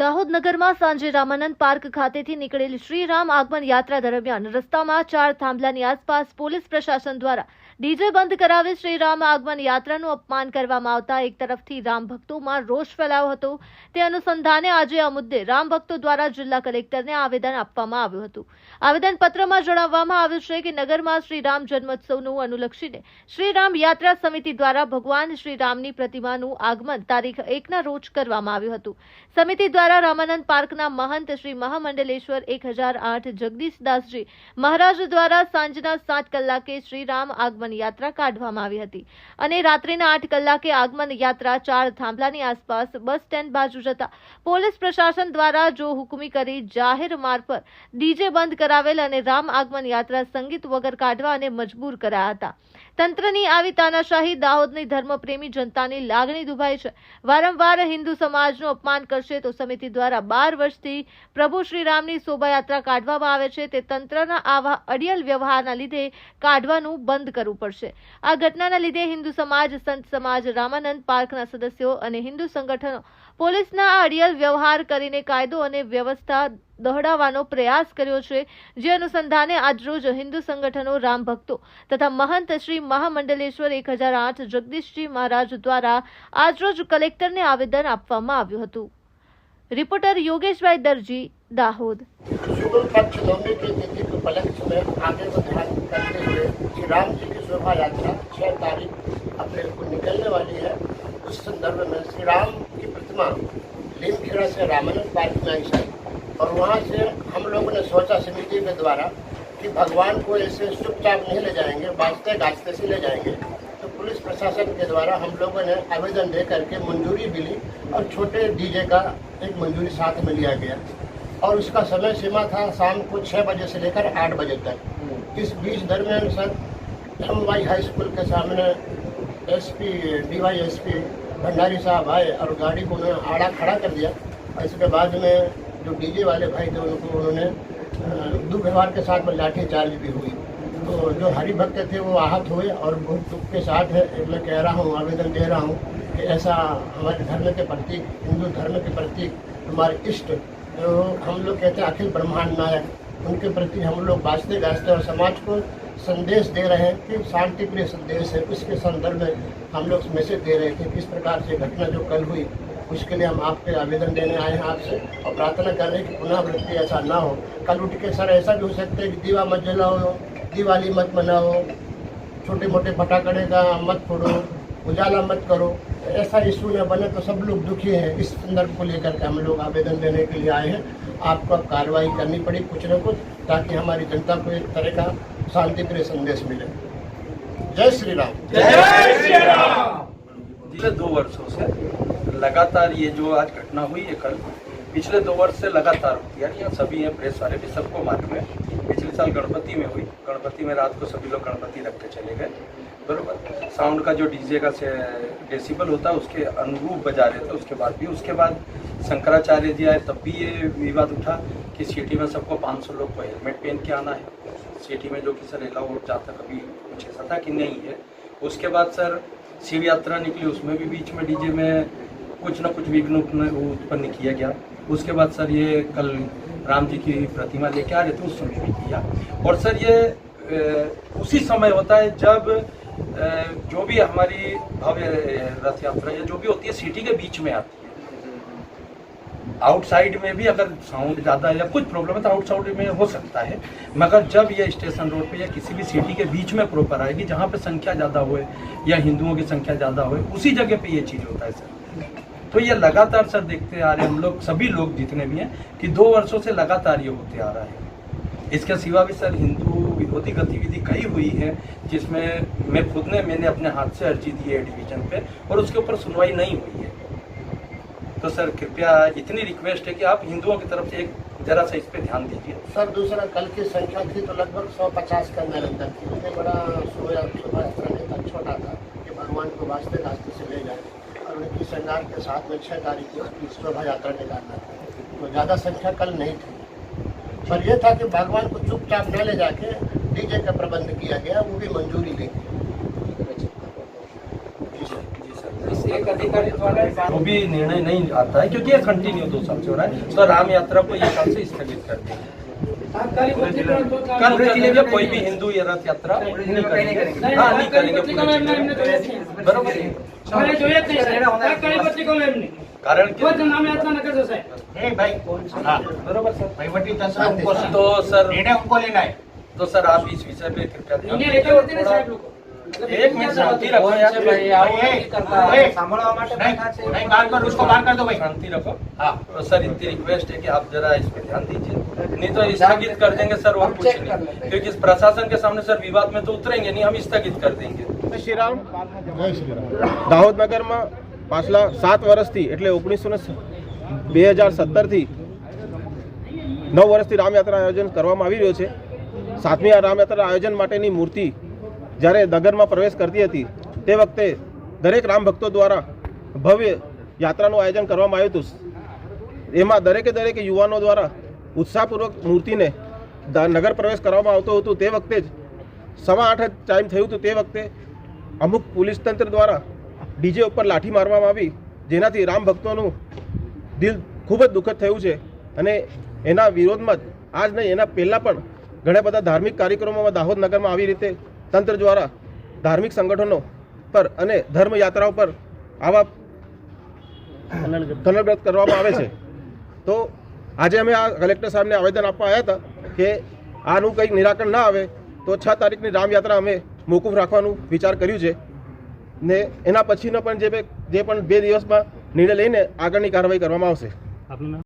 દાહોદ નગરમાં સાંજે રામાનંદ પાર્ક ખાતેથી નીકળેલી શ્રીરામ આગમન યાત્રા દરમિયાન રસ્તામાં ચાર થાંભલાની આસપાસ પોલીસ પ્રશાસન દ્વારા ડીજે બંધ કરાવી શ્રીરામ આગમન યાત્રાનું અપમાન કરવામાં આવતા એક તરફથી રામ ભક્તોમાં રોષ ફેલાયો હતો. તે અનુસંધાને આજે આ મુદ્દે રામ ભક્તો દ્વારા જિલ્લા કલેક્ટરને આવેદન આપવામાં આવ્યું હતું. આવેદન પત્રમાં જણાવવામાં આવ્યું છે કે નગરમાં શ્રીરામ જન્મોત્સવનું અનુલક્ષીને શ્રીરામ યાત્રા સમિતિ દ્વારા ભગવાન શ્રીરામની પ્રતિમાનું આગમન તારીખ એકના રોજ કરવામાં આવ્યું હતું. સમિતિ દ્વારા રામાનંદ પાર્કના મહંત શ્રી મહામંડલેશ્વર એક હજાર આઠ જગદીશદાસજી મહારાજ દ્વારા સાંજના સાત કલાકે શ્રીરામ આગમન યાત્રા કાઢવામાં આવી હતી અને રાત્રિના આઠ કલાકે આગમન યાત્રા ચાર થાંભલાની આસપાસ બસ સ્ટેન્ડ બાજુ જતા પોલીસ પ્રશાસન દ્વારા જો હુકમી કરી જાહેર માર્ગ પર ડીજે બંધ કરાવેલ અને રામ આગમન યાત્રા સંગીત વગર કાઢવા અને મજબૂર કરાયા હતા. તંત્રની આવી તાનાશાહી દાહોદની ધર્મપ્રેમી જનતાની લાગણી દુભાઈ છે. વારંવાર હિન્દુ સમાજનું અપમાન કરશે તો સમિતિ દ્વારા બાર વર્ષથી પ્રભુ શ્રીરામની શોભાયાત્રા કાઢવામાં આવે છે. તે તંત્રના આવા અડિયલ વ્યવહારના લીધે કાઢવાનું બંધ કરવું પડશે. આ ઘટનાના લીધે હિન્દુ સમાજ, સંત સમાજ, રામાનંદ પાર્કના સદસ્યો અને હિન્દુ સંગઠનો પોલીસના આ અડિયલ વ્યવહાર કરીને કાયદો અને વ્યવસ્થા દોહડાવવાનો પ્રયાસ કર્યો છે જે અનુસંધાને આજરોજ હિન્દુ સંગઠનો રામ ભક્તો તથા મહંત શ્રી મહામંડલેશ્વર એક હજાર આઠ જગદીશજી મહારાજ દ્વારા આજરોજ કલેક્ટરને આવેદન આપવામાં આવ્યું હતું રિપોર્ટર યોગેશભાઈ દરજી દાહોદ शुक्ल पक्ष नवमी की तिथि के उपलक्ष्य में आगे को ध्यान करते हुए श्री राम जी की शोभा यात्रा छह तारीख अप्रैल को निकलने वाली है उस संदर्भ में श्री राम की प्रतिमा लीमखेड़ा से रामानंद पार्क में आई सर और वहाँ से हम लोगों ने सोचा समिति के द्वारा कि भगवान को ऐसे चुपचाप नहीं ले जाएँगे बाजते गाजते से ले जाएँगे। तो पुलिस प्रशासन के द्वारा हम लोगों ने आवेदन दे करके मंजूरी मिली और छोटे डीजे का एक मंजूरी साथ में लिया गया। और उसका समय सीमा था शाम को छः बजे से लेकर आठ बजे तक। इस बीच दरमियान sir M Y high school के सामने एसपी डीवाई एसपी भंडारी साहब आए और गाड़ी को उन्होंने आड़ा खड़ा कर दिया। और इसके बाद में जो डीजे वाले भाई थे उनको उन्होंने दुर्व्यवहार के साथ में लाठी चार्ज भी हुई। तो जो हरि भक्त थे वो आहत हुए और बहुत दुख के साथ है। मैं कह रहा हूँ, आवेदन दे रहा हूँ कि ऐसा हमारे धर्म के प्रतीक, हिंदू धर्म के प्रतीक, हमारे इष्ट जो हम लोग कहते हैं अखिल ब्रह्मांड नायक, उनके प्रति हम लोग बाजते गाजते और समाज को संदेश दे रहे हैं कि शांति प्रिय संदेश है। उसके संदर्भ में हम लोग मैसेज दे रहे थे किस प्रकार से घटना जो कल हुई उसके लिए हम आपके आवेदन देने आए हैं आपसे और प्रार्थना कर रहे हैं कि पुनरावृत्ति ऐसा ना हो। कल उठ के सर ऐसा भी हो सकता है कि दीवा मत जलाओ दिवाली मत मनाओ छोटे मोटे फटाकड़े का मत फोड़ो उजाला मत करो। ऐसा इशू न बने तो सब लोग दुखी हैं। इस संदर्भ को लेकर के हम लोग आवेदन देने के लिए आए हैं। आपको अब कार्रवाई करनी पड़ी कुछ न कुछ ताकि हमारी जनता को एक तरह का शांति प्रिय संदेश मिले। जय श्री राम। पिछले दो वर्षों से लगातार ये जो आज घटना हुई है कल, पिछले दो वर्ष से लगातार होती है। यहाँ सभी हैं प्रेस वाले भी, सबको मालूम है। पिछले साल गणपति में हुई। गणपति में रात को सभी लोग गणपति रख के चले गए। बरोबर। साउंड का जो डीजे का से डेसिबल होता है, उसके अनुरूप बजा रहे थे। उसके बाद भी, उसके बाद शंकराचार्य जी आए, तब भी ये विवाद उठा कि सिटी में सबको 500 लोग को हेलमेट पहन के आना है। सिटी में जो कि सर एलाउ हो जाता, कभी कुछ ऐसा था कि नहीं है। उसके बाद सर शिव यात्रा निकली, उसमें भी बीच में डीजे में कुछ ना कुछ विघ्न उत्पन्न किया गया। उसके बाद सर ये कल राम जी की प्रतिमा लेके आ रहे थे उस समय भी किया। और सर ये उसी समय होता है जब जो भी हमारी भव्य रथ यात्रा या जो भी होती है, सिटी के बीच में आती है। आउटसाइड में भी अगर साउंड ज़्यादा है या कुछ प्रॉब्लम है तो आउटसाइड में हो सकता है। मगर जब ये स्टेशन रोड पे या किसी भी सिटी के बीच में प्रॉपर आएगी, जहाँ पे संख्या ज़्यादा होए या हिंदुओं की संख्या ज़्यादा होए उसी जगह पे ये चीज़ होता है, सर। तो ये लगातार सर देखते आ रहे हम लोग, सभी लोग जितने भी हैं, कि दो वर्षों से लगातार ये होते आ रहा है। इसके सिवा भी सर हिंदू विरोधी गतिविधि कई हुई है, जिसमें मैं खुद ने, मैंने अपने हाथ से अर्जी दी है डिवीज़न पे, और उसके ऊपर सुनवाई नहीं हुई है। तो सर कृपया इतनी रिक्वेस्ट है कि आप हिंदुओं की तरफ़ से एक जरा सा इस पे ध्यान दीजिए। सर, दूसरा, कल की संख्या थी तो लगभग सौ पचास के अंदर अंदर थी। बड़ा शोभा शोभा यात्रा नहीं था छोटा था कि भगवान को वास्ते रास्ते से ले जाए और श्रृंगार के साथ में छः तारीख को उसकी शोभा यात्रा निकालना था। तो ज़्यादा संख्या कल नहीं थी। पर यह था कि भगवान को चुपचाप न ले जाके डीजे का प्रबंध किया गया वो भी मंजूरी ली गई जी सर। जी सर। इस एक अधिकारी द्वारा वो भी निर्णय नहीं आता है क्योंकि ये कंटिन्यू दो साल से हो रहा है। तो राम यात्रा को एक साल से स्थगित कर देंगे तात्कालिक वर्गीकरण तो कल करेंगे कोई भी हिंदू ये रथ यात्रा नहीं करेंगे हाँ नहीं करेंगे पूरे जिले में। बरोबर है અમારે જોઈએ જ નહીં સાહેબ તાત્કાલિક પત્રિકાઓ એમ નહીં કારણ કોઈ કે જ નામ યાત્રા ન કરશો સાહેબ ए भाई हाँ बरोबर सर वहीवटी तंत्र उनको तो सर निर्णय उनको लेना है तो सर आप इस विषय पे कृपया ध्यान નિર્ણય दीजिए લેતા और નથી ને थोड़ा સાહેબ લોકો एक मिनट शांति रखो यार नहीं नहीं बाहर कर उसको बाहर कर दो भाई शांति रखो हाँ तो सर इतनी रिक्वेस्ट है कि आप जरा इस पे ध्यान दीजिए नहीं तो स्थगित कर देंगे सर और कुछ नहीं क्योंकि इस प्रशासन के सामने सर विवाद में तो उतरेंगे नहीं हम स्थगित कर देंगे જય શ્રીરામ દાહોદ નગરમાં પાછલા સાત વર્ષથી એટલે ઓગણીસો ને બે હજાર સત્તરથી નવ વર્ષથી રામયાત્રા આયોજન કરવામાં આવી રહ્યો છે સાતમી આ રામયાત્રા આયોજન માટેની મૂર્તિ જ્યારે નગરમાં પ્રવેશ કરતી હતી, તે વખતે દરેક રામ ભક્તો દ્વારા ભવ્ય યાત્રાનું આયોજન કરવામાં આવ્યું હતું. એમાં દરેકે દરેક યુવાનો દ્વારા ઉત્સાહપૂર્વક મૂર્તિને નગર પ્રવેશ કરવામાં આવતો હતો. તે વખતે જ સવા આઠ ટાઈમ થયું હતું. તે વખતે અમુક પોલીસ તંત્ર દ્વારા ડીજે ઉપર લાઠી મારવામાં આવી, જેનાથી રામ ભક્તોનું દિલ ખૂબ જ દુઃખદ થયું છે. અને એના વિરોધમાં જ, આજ નહીં, એના પહેલાં પણ ઘણા બધા ધાર્મિક કાર્યક્રમોમાં દાહોદ નગરમાં આવી રીતે તંત્ર દ્વારા ધાર્મિક સંગઠનો પર અને ધર્મયાત્રાઓ પર આવા કલરગ્રસ્ત કરવામાં આવે છે. તો આજે અમે આ કલેક્ટર સાહેબને આવેદન આપવા આવ્યા હતા કે આનું કંઈક નિરાકરણ ના આવે તો છ તારીખની રામયાત્રા અમે મોકૂફ રાખવાનું વિચાર કર્યું છે. ને એના પછીનો પણ જે બે- જે પણ બે દિવસમાં નિર્ણય લઈને આગળની કાર્યવાહી કરવામાં આવશે.